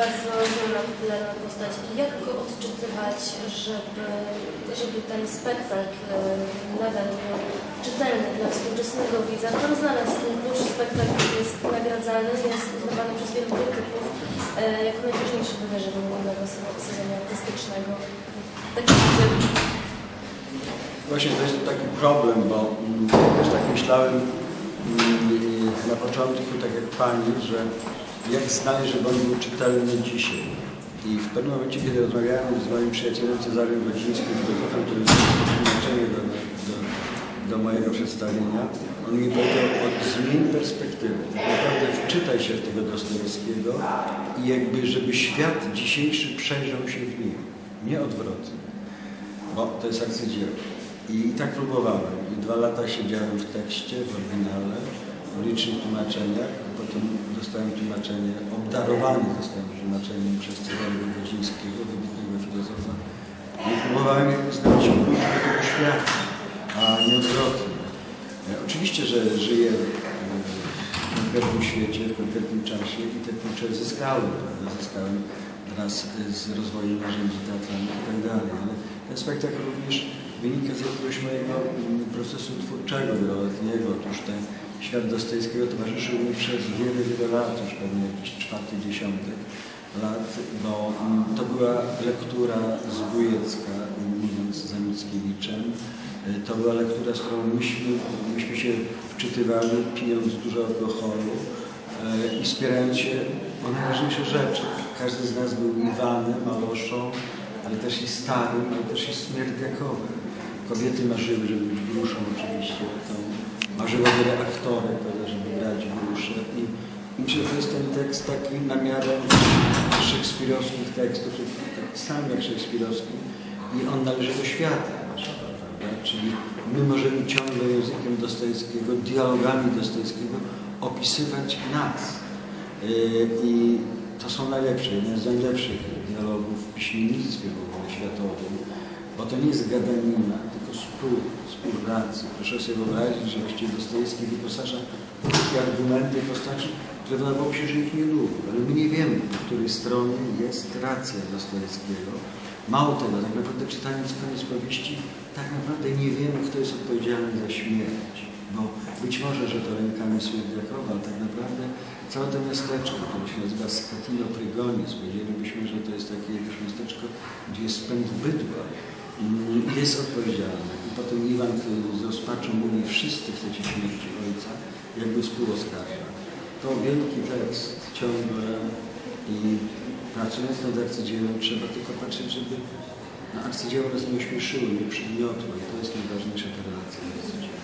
bardzo znana, popularna postać. Jak go odczytywać, żeby, żeby ten spektakl e, nadal był czytelny dla współczesnego widza? Pan znalazł ten dłuższy spektakl, jest nagradzany, jest uznawany przez wielu krytyków e, jako najważniejsze wydarzenie minionego sezonu artystycznego. Taki. Właśnie to jest taki problem, bo mm, też tak myślałem mm, na początku, tak jak Pani, że jak znaleźć, żeby on był czytelny dzisiaj. I w pewnym momencie, kiedy rozmawiałem z moim przyjacielem Cezarym Godzińskim, filozofem, który zrobił tłumaczenie do, do, do mojego przedstawienia, on mi powiedział, od zmień perspektywy. Tak naprawdę wczytaj się w tego Dostojewskiego i jakby, żeby świat dzisiejszy przejrzał się w nim, nie odwrotnie bo to jest arcydzieło. I tak próbowałem. I dwa lata siedziałem w tekście, w oryginale, w licznych tłumaczeniach. Potem dostałem tłumaczenie, obdarowany zostałem tłumaczeniem przez Cezarego Godzińskiego, wybitnego filozofa. I próbowałem znaleźć klucz do tego świata, a nie odwrotnie. E, Oczywiście, że żyję e, w konkretnym świecie, w konkretnym czasie i te klucze zyskałem. prawda? Zyskałem wraz z rozwojem narzędzi teatralnych i tak dalej. Ale ten spektakl również wynika z jakiegoś mojego mm, procesu twórczego, wieloletniego. Otóż ten świat Dostojewskiego towarzyszył mi przez wiele, wiele lat, już pewnie czwarty dziesiątek lat, bo mm, to była lektura zbójecka, mówiąc za Mickiewiczem. To była lektura, z którą myśmy, myśmy się wczytywali, pijąc dużo alkoholu y, i spierając się o najważniejsze rzeczy. Każdy z nas był Iwanem, Maloszą, ale też i starym, ale też i śmiertelkowym. Kobiety marzyły, żeby być gruszą oczywiście. To marzyły wiele aktorek, żeby grać gruszę. I myślę, że jest ten tekst taki na miarę szekspirowskich tekstów, tak sam jak szekspirowski. I on należy do świata. Prawda? Czyli my możemy ciągle językiem Dostojewskiego, dialogami Dostojewskiego opisywać nas. Yy, I to są najlepsze, jeden z najlepszych dialogów w piśmiennictwie w ogóle światowym, bo to nie jest gadanina, tylko spór, spór racji. Proszę sobie wyobrazić, że właściwie Dostojewski wyposaża takie argumenty postaci, które wydawało się, że ich nie lubi, ale my nie wiemy, po której stronie jest racja Dostojewskiego. Mało tego, tak naprawdę czytając koniec powieści, tak naprawdę nie wiemy, kto jest odpowiedzialny za śmierć. Bo być może, że to rękami Słowjakowa, ale tak naprawdę całe to miasteczko, które się nazywa Scatino Prygonis, powiedzielibyśmy, że to jest takie jakieś miasteczko, gdzie jest spęd bydła, jest odpowiedzialny. I potem Iwan z rozpaczą mówi, wszyscy chcecie śmierci ojca, jakby współoskarża. To wielki tekst, ciągle i pracując nad arcydziełem trzeba tylko patrzeć, żeby na arcydzieło nas nie ośmieszyły, nie przygniotło i to jest relacji z arcydziełem.